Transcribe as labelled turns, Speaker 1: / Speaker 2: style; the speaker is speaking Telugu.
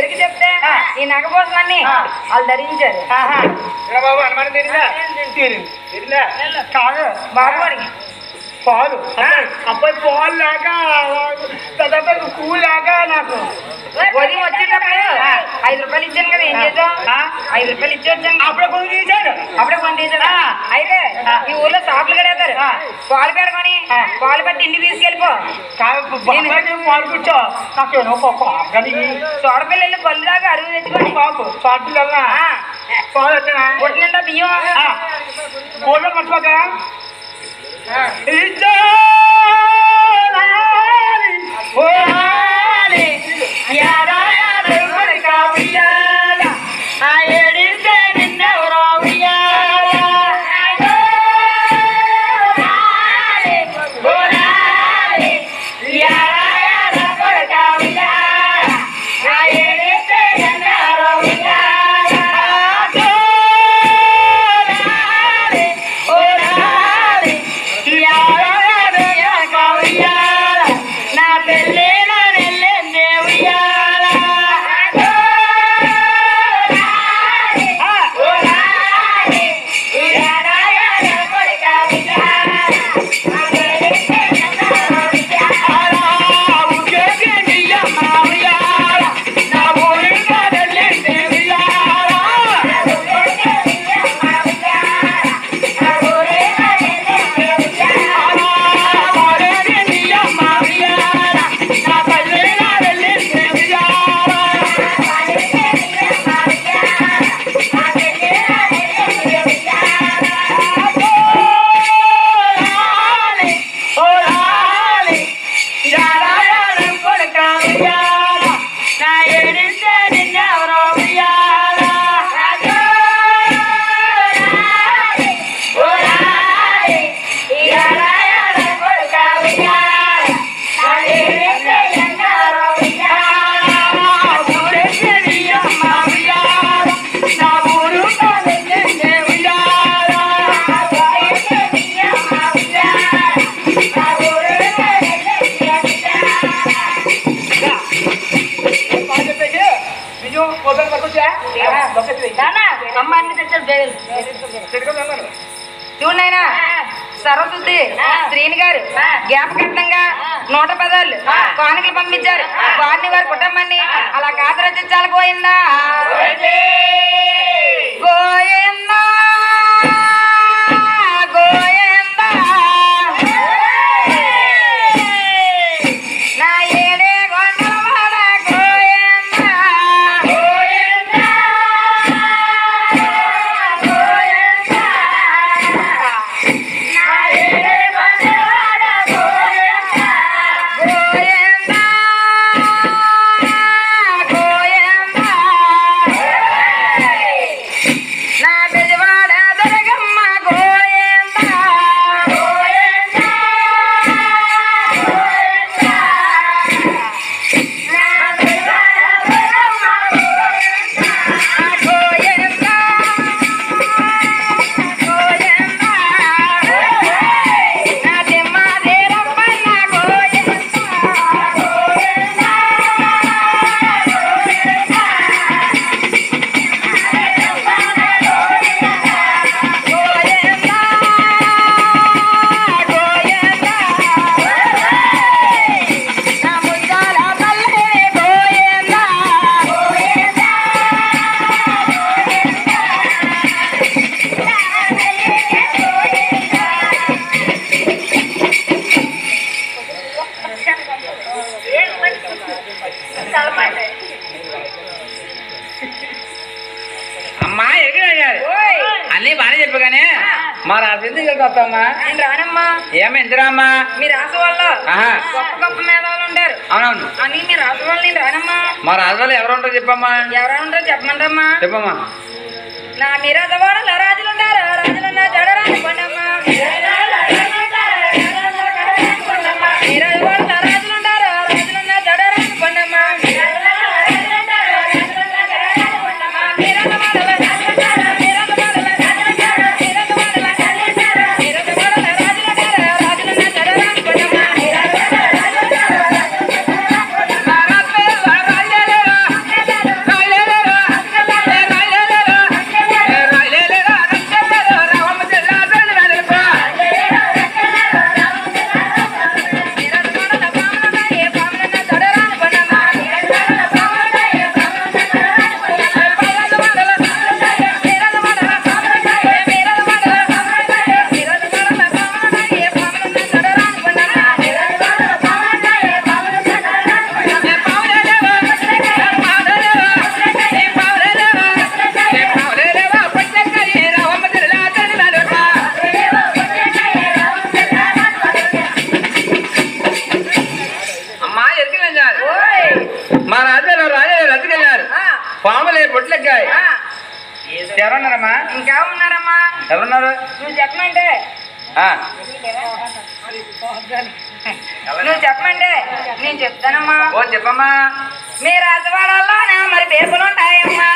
Speaker 1: ఎరుగు చెప్తే. ఈ నగపోసలన్నీ
Speaker 2: ఆ.
Speaker 1: వాళ్ళు ధరించారు.
Speaker 2: బాబు అనుమానం తీరిందా. తీరింది? తీరిందా కాదు.
Speaker 1: బాబు అడిగి
Speaker 2: పాలు. అబ్బాయి పాలు లేక దాదాపు పువ్వు లేక నాకు.
Speaker 1: వచ్చేటప్పుడు ఐదు రూపాయలు ఇచ్చాను కదా ఏం చేద్దాం? ఐదు రూపాయలు ఇచ్చి వచ్చాను
Speaker 2: అప్పుడే కొనుగోలు చేశాడు
Speaker 1: ఈ ఊర్లో షాపులు కడేస్తారు
Speaker 2: ఆ.
Speaker 1: పాలు పెడకొని
Speaker 2: ఆ.
Speaker 1: పాలు పెట్టి ఇంటికి తీసుకెళ్ళిపో
Speaker 2: కాదు బాబాయ్ పాలు కూర్చో నాకు ఏమో కానీ
Speaker 1: తోడపిల్లలు పళ్ళు దాకా అరువు తెచ్చుకొని
Speaker 2: బాబు షార్ట్ వెళ్ళా
Speaker 1: ఆ.
Speaker 2: పాలు వచ్చినా
Speaker 1: పొట్టు నిండా బియ్యం
Speaker 2: కోళ్ళ మర్చిపోక
Speaker 1: నా చూడైనా సరస్వతి శ్రీని గారు జ్ఞాపకార్థంగా నూట పదాలు కానుకలు పంపించారు. వారిని వారి కుటుంబాన్ని అలా కాతరచించాలి పోయిందా.
Speaker 3: మా రాజు ఎందుకు వెళ్తామ్మా
Speaker 1: నేను రానమ్మా.
Speaker 3: ఏమి ఎందురామ్మా
Speaker 1: మీ రాసు
Speaker 3: ఆహా.
Speaker 1: గొప్ప గొప్ప మేధావులు ఉంటారు
Speaker 3: అవునవును.
Speaker 1: అని మీ రాసు వాళ్ళు నేను రానమ్మా.
Speaker 3: మా రాజు వాళ్ళు ఎవరు ఉంటారు చెప్పమ్మా.
Speaker 1: ఎవరైనా ఉంటారో చెప్పమంటారమ్మా.
Speaker 3: చెప్పమ్మా.
Speaker 1: నా మీరాజవాడలో రాజులు రాజాలు రాజాలు
Speaker 3: రతికెళ్ళారు పాములే బొట్లెక్కాయి
Speaker 4: ఆ,
Speaker 3: ఎవరున్నారమ్మా?
Speaker 4: ఇంకా ఉన్నారమ్మా
Speaker 3: ఎవరున్నారు?
Speaker 4: నువ్వు చెప్పమంటే. నువ్వు చెప్పమంటే. నేను చెప్తానమ్మా.
Speaker 3: ఓ చెప్పమ్మా.
Speaker 4: మీ రాజవాడల్లోనే మరి బేపులు ఉంటాయమ్మా